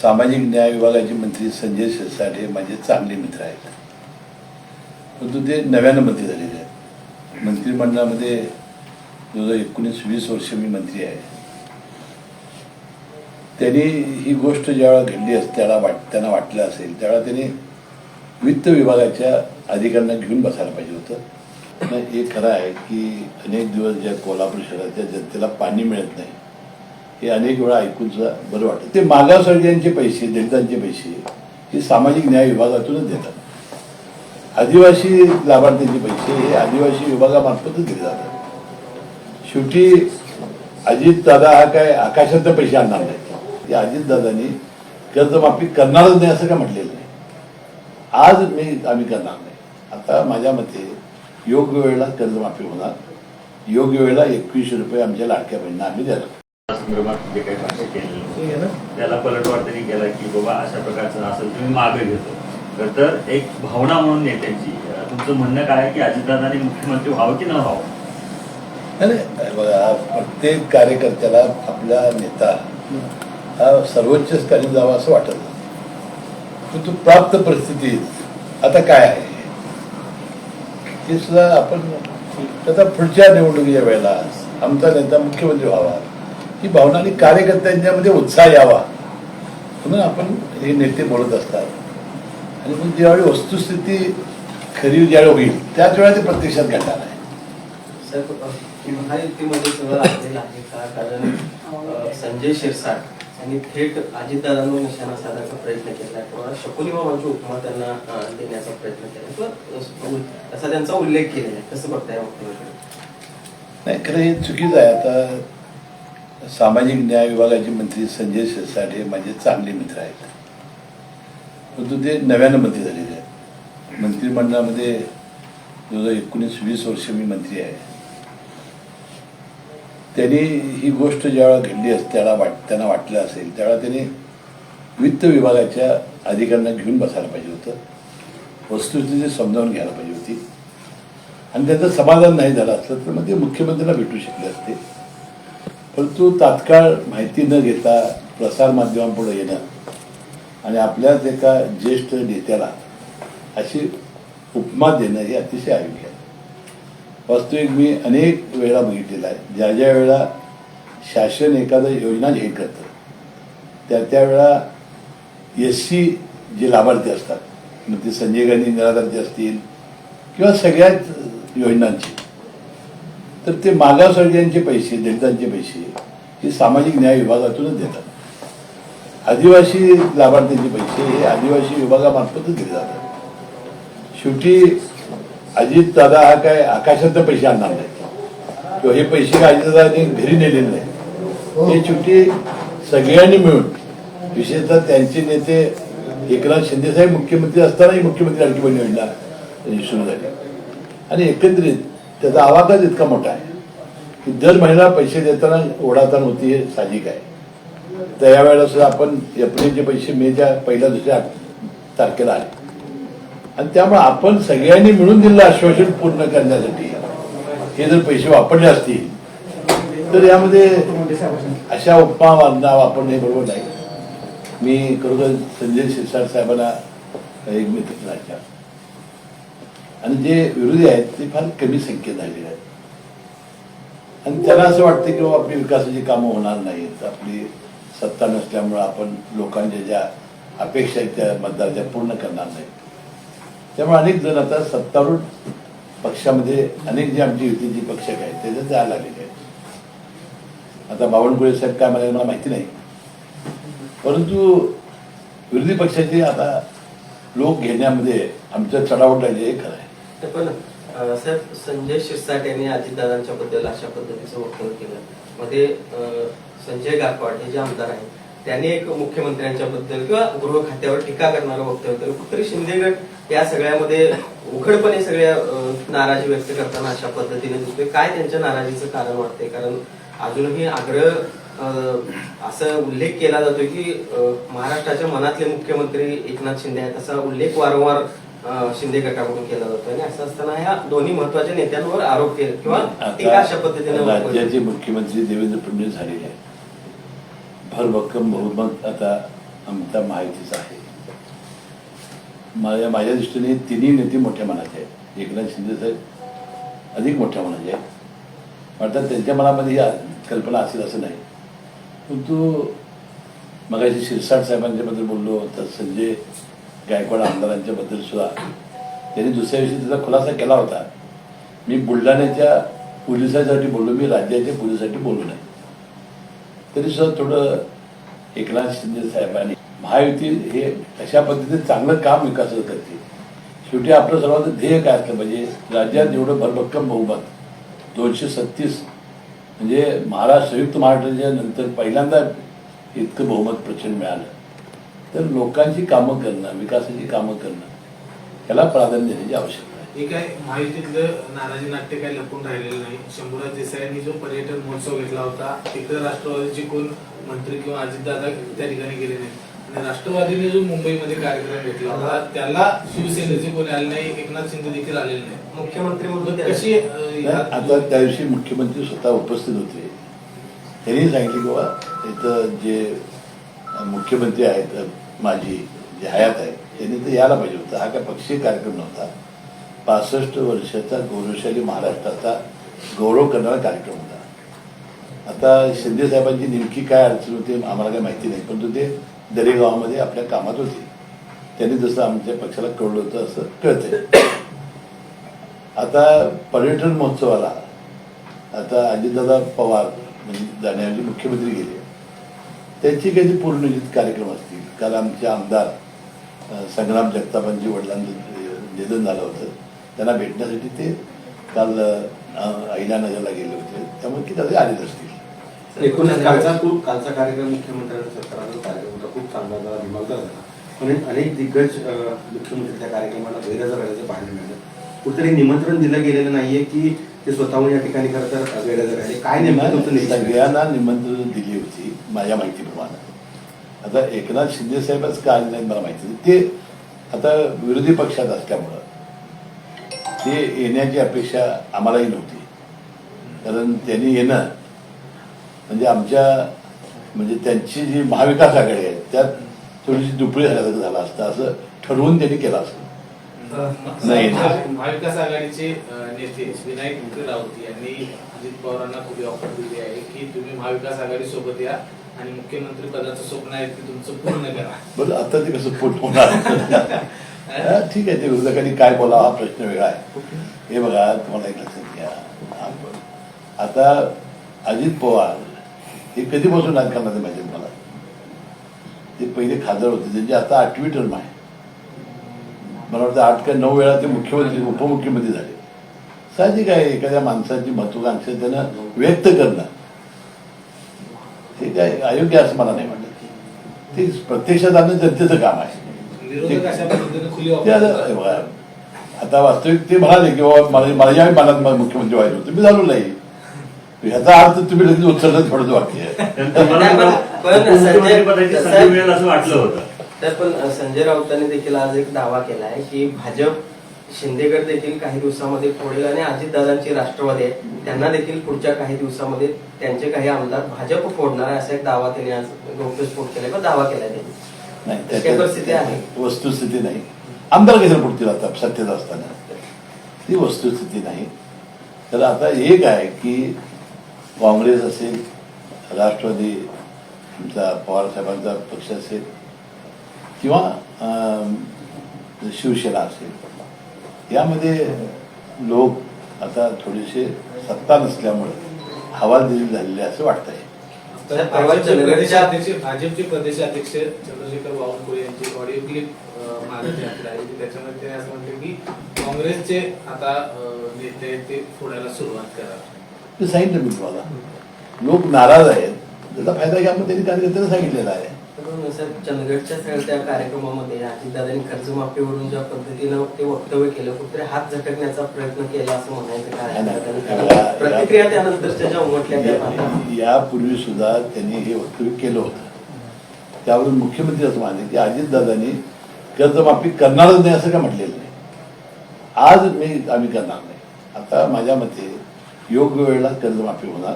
सामाजिक न्याय विभागाचे मंत्री संजय शिरसाट हे माझे चांगले मित्र आहेत. परंतु ते नव्यानं मंत्री झालेले आहेत. मंत्रिमंडळामध्ये दोन हजार एकोणीस वीस वर्ष मी मंत्री आहे. त्यांनी ही गोष्ट ज्यावेळा घडली असते त्याला वाट त्यांना वाटलं असेल त्यावेळा त्यांनी वित्त विभागाच्या अधिकाऱ्यांना घेऊन बसायला पाहिजे होतं. हे खरं आहे की अनेक दिवस ज्या कोल्हापूर शहराच्या जनतेला पाणी मिळत नाही हे अनेक वेळा ऐकून सुद्धा बरं वाटतं. ते मागासवर्गीयांचे पैसे दलितांचे पैसे हे सामाजिक न्याय विभागातूनच देतात. आदिवासी लाभार्थ्यांचे पैसे हे आदिवासी विभागामार्फतच दिले जातात. शेवटी अजितदादा हा काय आकाशात पैसे आणणार नाही ते अजितदादांनी कर्जमाफी करणारच नाही असं काय म्हटलेलं नाही. आज मी आम्ही करणार नाही. आता माझ्या मते योग्य वेळेला कर्जमाफी होणार. योग्य वेळेला एकवीसशे रुपये आमच्या लाडक्या बहिणींना आम्ही देणार. संदर्भात जे काही भाष्य केलेलं त्याला पलटवार त्यांनी केला की बाबा अशा प्रकारचं असेल तुम्ही मागे घेतो. तर तर एक भावना म्हणून नेत्यांची तुमचं म्हणणं काय आहे की अजितदादांनी मुख्यमंत्री व्हावं की न व्हावं? नाही, बघा प्रत्येक कार्यकर्त्याला आपला नेता हा सर्वोच्च स्थानी जावा असं वाटत नाही. परंतु प्राप्त परिस्थितीत आता काय आहे? ते सुद्धा आपण आता पुढच्या निवडणुकीच्या वेळेला आमचा नेता मुख्यमंत्री व्हावा. ही भावना आणि कार्यकर्त्यांच्यामध्ये उत्साह यावा. म्हणून आपण हे नेते बोलत असतात. आणि मग ज्यावेळी वस्तुस्थिती खरी ज्यावेळी होईल त्याच वेळा ते प्रत्यक्षात घडणार आहे. कारण संजय शिरसाट यांनी थेट अजितदादांवर निशाणा साधायचा प्रयत्न केला. किंवा शकुनी मामाची उपमा त्यांना देण्याचा प्रयत्न केला. किंवा असा त्यांचा उल्लेख केलेला आहे. कसं बघताय नाही खरं हे चुकीचं आहे. आता सामाजिक न्याय विभागाचे मंत्री संजय शिरसाट माझे चांगले मित्र आहेत. परंतु ते नव्यानं मंत्री झालेले आहेत. मंत्रिमंडळामध्ये दोन हजार एकोणीस वीस वर्ष मी मंत्री आहे. त्यांनी ही गोष्ट ज्यावेळा घडली असते त्याला वाट त्यांना वाटलं असेल त्यावेळा त्यांनी वित्त विभागाच्या अधिकाऱ्यांना घेऊन बसायला पाहिजे होतं. वस्तुस्थिती समजावून घ्यायला पाहिजे होती. आणि त्याचं समाधान नाही झालं असलं तर मग ते मुख्यमंत्र्यांना भेटू शकले असते. परंतु तात्काळ माहिती न घेता प्रसारमाध्यमांपुढे येणं आणि आपल्याच एका ज्येष्ठ नेत्याला अशी उपमा देणं हे अतिशय आयोग्य आहे. वास्तविक मी अनेक वेळा बघितलेलं आहे. ज्या ज्या वेळा शासन एखादं योजना जाहीर करतं त्या त्यावेळा एस सी जे लाभार्थी असतात मग ते संजय गांधी निराधारचे असतील किंवा सगळ्याच योजनांची तर ते मागासवर्गीयांचे पैसे दलितांचे पैसे हे सामाजिक न्याय विभागातूनच देतात. आदिवासी लाभार्थ्यांचे पैसे हे आदिवासी विभागामार्फतच दिले जातात. शेवटी अजितदादा हा काय आकाशात पैसे आणणार नाही किंवा हे पैसे काय अजितदादांनी घरी नेलेले नाही हे शेवटी सगळ्यांनी मिळून विशेषतः त्यांचे नेते एकनाथ शिंदेसाहेब मुख्यमंत्री असतानाही मुख्यमंत्री आणखी बहीण योजना सुरू झाली. आणि एकत्रित त्याचा आवाजच इतका मोठा आहे की दर महिना पैसे देताना ओढाताण होती हे साहजिक आहे. तर यावेळेला सुद्धा आपण एप्रिलचे पैसे मेच्या पहिल्या दुसऱ्या तारखेला आले. आणि त्यामुळे आपण सगळ्यांनी मिळून दिलेलं आश्वासन पूर्ण करण्यासाठी हे जर पैसे वापरले असतील तर यामध्ये अशा उपमा वाजना वापरणे बरोबर नाही. मी खरोखर संजय शिरसाट साहेबांना एक मित्र आणि जे विरोधी आहेत ते फार कमी संख्येत झालेले आहेत. आणि त्यांना असं वाटतं की बाबा आपली विकासाची कामं होणार नाहीत. आपली सत्ता नसल्यामुळं आपण लोकांच्या ज्या अपेक्षा आहेत त्या मतदाराच्या पूर्ण करणार नाहीत. त्यामुळे अनेक जण आता सत्तारूढ पक्षामध्ये अनेक जे आमची युतीची पक्षक आहेत त्याच्यात जायला लागलेले आहेत. आता बावनकुळे साहेब काय मला मला माहिती नाही. परंतु विरोधी पक्षाचे आता लोक घेण्यामध्ये आमचं चढावट राहिले हे खरं आहे. पण अ, साहेब संजय शिरसाट यांनी अजितदादांच्या बद्दल अशा पद्धतीचं वक्तव्य केलं. मध्ये संजय गायकवाड हे जे आमदार आहेत त्यांनी एक मुख्यमंत्र्यांच्या बद्दल किंवा गृह खात्यावर टीका करणारं वक्तव्य केलं. कुठतरी शिंदेगड या सगळ्यामध्ये उघडपणे सगळ्या नाराजी व्यक्त करताना अशा पद्धतीने दिसतोय. काय त्यांच्या नाराजीचं कारण वाटतंय? कारण अजूनही आग्रह असा उल्लेख केला जातोय की महाराष्ट्राच्या मनातले मुख्यमंत्री एकनाथ शिंदे आहेत असा उल्लेख वारंवार शिंदे गटाकडून केला जातो. आणि असं असताना ह्या दोन्ही महत्त्वाच्या नेत्यांवर आरोप केले किंवा टीका अशा पद्धतीने राज्याचे मुख्यमंत्री देवेंद्र फडणवीस झालेले आहेत. भरभक्कम बहुमत आता आमचा महायुतीचा आहे. माझ्या माझ्या दृष्टीने तिन्ही नेते मोठ्या मनाचे आहेत. एकनाथ शिंदे साहेब अधिक मोठ्या मनाचे आहेत. अर्थात त्यांच्या मनामध्ये ही कल्पना असेल असं नाही. परंतु मगाशी शिरसाट साहेबांच्याबद्दल बोललो तर संजय गायकवाड आमदारांच्या बद्दल सुद्धा. त्यांनी दुसऱ्या दिवशी त्याचा खुलासा केला होता. मी बुलढाण्याच्या पोलिसांसाठी बोललो मी राज्याच्या पोलिसांसाठी बोललो नाही. तरी सुद्धा थोडं एकनाथ शिंदे साहेबांनी महायुती हे अशा पद्धतीने चांगलं काम विकास करते शेवटी आपलं सर्वांचं ध्येय काय असलं पाहिजे म्हणजे राज्यात एवढं भरभक्कम बहुमत दोनशे सत्तीस म्हणजे महाराष्ट्र संयुक्त महाराष्ट्राच्या नंतर पहिल्यांदा इतकं बहुमत प्रचंड मिळालं. तर लोकांची कामं करणं विकासाची कामं करणं याला प्राधान्य देण्याची आवश्यकता आहे. हे काय माहितीतलं नानाजी नाट्य काय लपून राहिलेलं नाही? शंभूराज देसाईंनी जो पर्यटन महोत्सव घेतला होता तिकडे राष्ट्रवादीचे कोण मंत्री किंवा अजितदादा त्या ठिकाणी गेले नाही आणि राष्ट्रवादीने जो मुंबईमध्ये कार्यक्रम घेतला होता त्याला शिवसेनेचे कोणी आले नाही एकनाथ शिंदे देखील आलेले नाही मुख्यमंत्री म्हणून कशी आता त्या दिवशी मुख्यमंत्री स्वतः उपस्थित होते. त्यांनी सांगितले की बाबा इथं जे मुख्यमंत्री आहेत माझी जे हयात आहेत त्यांनी तर यायला पाहिजे होतं. हा काय पक्षीय कार्यक्रम नव्हता. पासष्ट वर्षाचा गौरवशाली महाराष्ट्राचा गौरव करणारा कार्यक्रम होता. आता शिंदे साहेबांची नेमकी काय अडचण होती आम्हाला काय माहिती नाही परंतु ते दरेगावामध्ये आपल्या कामात होते. त्यांनी जसं आमच्या पक्षाला कळलं होतं असं कळतंय. आता पर्यटन महोत्सवाला आता अजितदादा पवार म्हणजे जाण्याऐवजी मुख्यमंत्री गेले. त्यांची काही पौर्णिजित कार्यक्रम असतील? काल आमचे आमदार संग्राम जगतापांची वडिलांचं निधन झालं होतं. त्यांना भेटण्यासाठी ते काल अहिल्यानगरला गेले होते. त्यामुळे की त्याचे आलेच असतील. एकूणच कालचा खूप कालचा कार्यक्रम मुख्यमंत्र्यांचा सरकारचा कार्यक्रम होता खूप चांगला झाला दिमागदार झाला. पण अनेक दिग्गज अं, मुख्यमंत्री त्या कार्यक्रमाला गैरहजर राहिल्याचं पाहायला मिळालं. कुठेतरी निमंत्रण दिलं गेलेलं नाहीये की ते स्वतःहून या ठिकाणी खरं तर गैरहजर काय नेमकं तुमचं? सगळ्यांना निमंत्रण दिली होती माझ्या माहितीप्रमाणे. आता एकनाथ शिंदे साहेबच का आले नाहीत मला माहिती नाही. ते आता विरोधी पक्षात असल्यामुळं ते येण्याची अपेक्षा आम्हालाही नव्हती. कारण त्यांनी येणं म्हणजे आमच्या म्हणजे त्यांची जी महाविकास आघाडी आहे त्यात थोडीशी दुपळी झाल्यासारखं झालं असतं. असं ठरवून त्यांनी केलं असतं. नाही, महाविकास आघाडीचे नेते विनायक राऊत यांनी अजित पवारांना खुली ऑफर दिली आहे की तुम्ही महाविकास आघाडी सोबत या आणि मुख्यमंत्री पदाचं स्वप्न आहे ते तुमचं पूर्ण करा. बरं आता ते कसं पोट होणार? ठीक आहे ते विरोधकांनी काय बोलावा हा प्रश्न वेगळा आहे. हे बघा तुम्हाला एक लक्षात घ्या. आता अजित पवार हे कधीपासून राजकारणात माहिती मला ते पहिले खासदार होते त्यांची आता आठवी टर्म आहे. मला वाटतं आठ का नऊ वेळा ते मुख्यमंत्री उपमुख्यमंत्री झाले साहजिक आहे एखाद्या माणसाची महत्वाकांक्षा त्यानं व्यक्त करणं हे काय अयोग्य असं मला नाही वाटत ते प्रत्यक्षात आणणं जनतेचं काम आहे ते आता हे वास्तविक ते म्हणाले की बाबा मला माझ्या मनात मुख्यमंत्री व्हायचं होतं मी झालो नाही ह्याचा अर्थ तुम्ही लगेच उचललं थोडं वाक्य असं वाटलं होतं तर पण संजय राऊतांनी देखील आज एक दावा केलाय की भाजप शिंदेगड देखील काही दिवसामध्ये फोडेल आणि अजितदादांची राष्ट्रवादी आहे. त्यांना देखील पुढच्या काही दिवसामध्ये त्यांचे काही आमदार भाजप फोडणार आहे असा एक दावा त्यांनी आज गौप्यस्फोट केलाय पण दावा केलाय त्यांनी. परिस्थिती आहे? वस्तुस्थिती नाही. आमदार कशाला पुढतील आता सत्तेत असताना. ती वस्तुस्थिती नाही. तर आता एक आहे की काँग्रेस असेल राष्ट्रवादी तुमचा पवारसाहेबांचा पक्ष असेल किंवा शिवसेना असेल. यामध्ये लोक आता थोडेसे सत्ता नसल्यामुळे हवालदिली झालेली असं वाटतंय. तर परवा भाजपचे भाजपचे प्रदेशाध्यक्ष चंद्रशेखर बावनकुळे यांची ऑडिओ क्लिप यात्रा आहे त्याच्यामध्ये ते असं म्हणते की काँग्रेसचे आता नेते आहेत ते फोडायला सुरुवात करा ते सांगितलं मी तुम्हाला. लोक नाराज आहेत. त्याचा फायदा घ्या म्हणून त्यांनी कार्यकर्त्यांना सांगितलेला आहे. साहेब चंदगडच्या सगळ्या त्या कार्यक्रमामध्ये अजितदादांनी कर्जमाफीवरून ज्या पद्धतीनं ते वक्तव्य केलं कुठेतरी हात झटकण्याचा प्रयत्न केला असं म्हणायचं काय. प्रतिक्रिया त्यानंतरच्या ज्या उमटल्या. यापूर्वी सुद्धा त्यांनी हे वक्तव्य केलं होतं. त्यावरून मुख्यमंत्री असं म्हणाले की अजितदादांनी कर्जमाफी करणारच नाही असं काय म्हटलेलं नाही. आज मी आम्ही करणार नाही. आता माझ्या मते योग्य वेळेला कर्जमाफी होणार.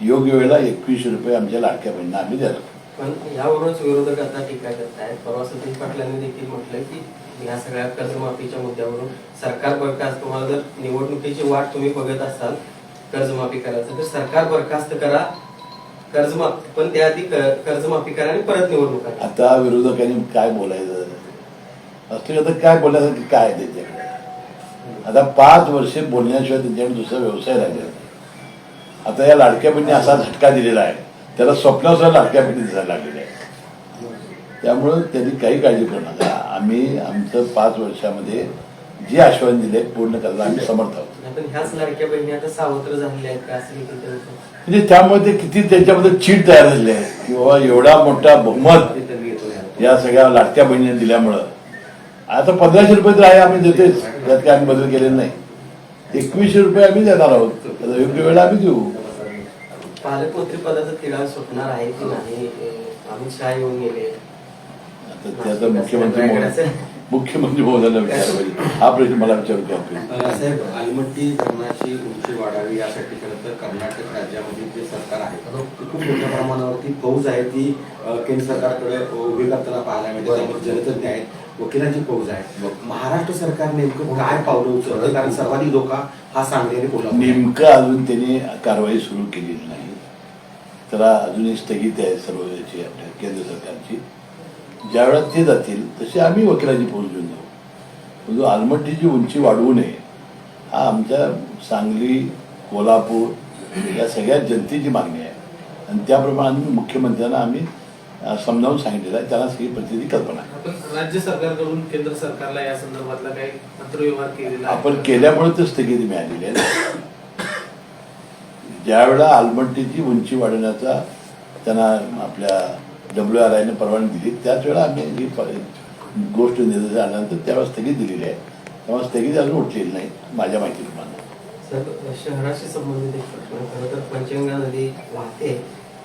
योग्य वेळेला एकवीसशे रुपये आमच्या लाडक्या बहिणींना आम्ही देणार. पण यावरूनच विरोधक आता टीका करतायत. परवा सतीश पाटलांनी देखील म्हटलं की या सगळ्या कर्जमाफीच्या मुद्द्यावरून सरकार बरखास्त तुम्हाला जर निवडणुकीची वाट तुम्ही बघत असाल कर्जमाफी करायचं तर सरकार बरखास्त करा कर्जमाफी पण त्याआधी क- कर्जमाफी करा आणि परत निवडणूक करा. आता विरोधकांनी काय बोलायचं? असं आता काय बोलायचं काय आहे आता पाच वर्षे बोलण्याशिवाय त्यांच्याकडे दुसरा व्यवसाय राहिला आता या लाडक्या बहिणी असा झटका दिलेला आहे. त्याला स्वप्नावर सुद्धा लाडक्या बहिणी दिसायला लागलेल्या आहे. त्यामुळं त्यांनी काही काळजी करू नका. आम्ही आमचं पाच वर्षामध्ये जे आश्वासन दिले पूर्ण करायला आम्ही समर्थ आहोत. नाही, पण ह्याच लाडक्या बहिणी आता सावत्र झालेल्या आहेत का? असं देखील त्यांचं म्हणजे त्यामुळे ते किती त्यांच्यामध्ये चीड तयार झाली आहे. की बाबा एवढा मोठा बहुमत या. सगळ्या लाडक्या बहिणीने दिल्यामुळं. आता पंधराशे रुपये तर आहे आम्ही देतेच त्यात काय आम्ही बदल केलेला नाही. एकवीसशे रुपये आम्ही देणार आहोत. त्याचा योग्य वेळा आम्ही देऊ. पालकमंत्री पदाचं तिढा सुटणार आहे की नाही अमित शहा येऊन गेले. आता त्याचा मुख्यमंत्री मुख्यमंत्री महोदयाला विचार पाहिजे. हा प्रश्न मला विचारू द्या साहेब आलमट्टी धरणाची उंची वाढावी यासाठी खरं तर कर्नाटक राज्यामध्ये जे सरकार आहे ते खूप मोठ्या प्रमाणावरती फौज आहे ती केंद्र सरकारकडे उभी करताना पाहायला मिळते. त्यामध्ये जलतज्ञ आहेत वकिलांची फौज आहे. महाराष्ट्र सरकार नेमकं काय पावलं उचलतं? कारण सर्वाधिक धोका हा सांगली आणि कोल्हापूर. नेमकं अजून त्यांनी कारवाई सुरू केलेली नाही. त्याला अजूनही स्थगित आहे सर्व याची आपल्या केंद्र सरकारची. ज्या वेळात ते जातील तशी आम्ही वकिलाची फौज घेऊन जाऊ. परंतु आलमट्टीची उंची वाढवू नये हा आमच्या सांगली कोल्हापूर या सगळ्या जनतेची मागणी आहे. आणि त्याप्रमाणे आम्ही मुख्यमंत्र्यांना आम्ही समजावून सांगितलेलं आहे. त्यांना सगळी परिस्थिती कल्पना आहे. राज्य सरकारकडून केंद्र सरकारला या संदर्भातला काही पत्रव्यवहार केलेला आपण केल्यामुळे तर स्थगिती मिळालेली आहे ज्या वेळा आलमट्टीची उंची वाढवण्याचा त्यांना आपल्या डब्ल्यू आर आयने परवानगी दिली त्याच वेळा आम्ही ही गोष्ट निर्देश आल्यानंतर त्यावेळेस स्थगित दिलेली आहे. तेव्हा स्थगिती अजून उठलेली नाही माझ्या माहितीप्रमाणे. सर शहराशी संबंधित एक प्रश्न खरं तर पंचगंगा नदी वाहते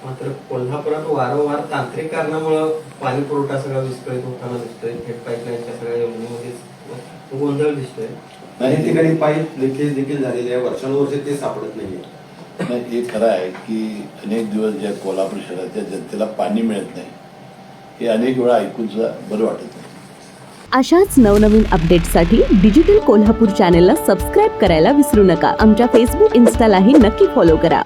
मात्र कोल्हापुरात वारंवार तांत्रिक कारणामुळं पाणी पुरवठा सगळा विस्कळीत होताना दिसतोय. थेट पाईपलाईनच्या सगळ्या योजनेमध्ये गोंधळ दिसतोय. अनेक ठिकाणी पाईप लिकेज देखील झालेले आहे. वर्षानुवर्षे ते सापडत नाहीये. नाही हे खरं आहे की अनेक दिवस ज्या कोल्हापूर शहराच्या जनतेला पाणी मिळत नाही हे अनेक वेळा ऐकून सुद्धा बरं वाटत नाही. अशाच नवनवीन अपडेटसाठी डिजिटल कोल्हापूर चॅनेलला सबस्क्राईब करायला विसरू नका. आमच्या फेसबुक इन्स्टालाही नक्की फॉलो करा.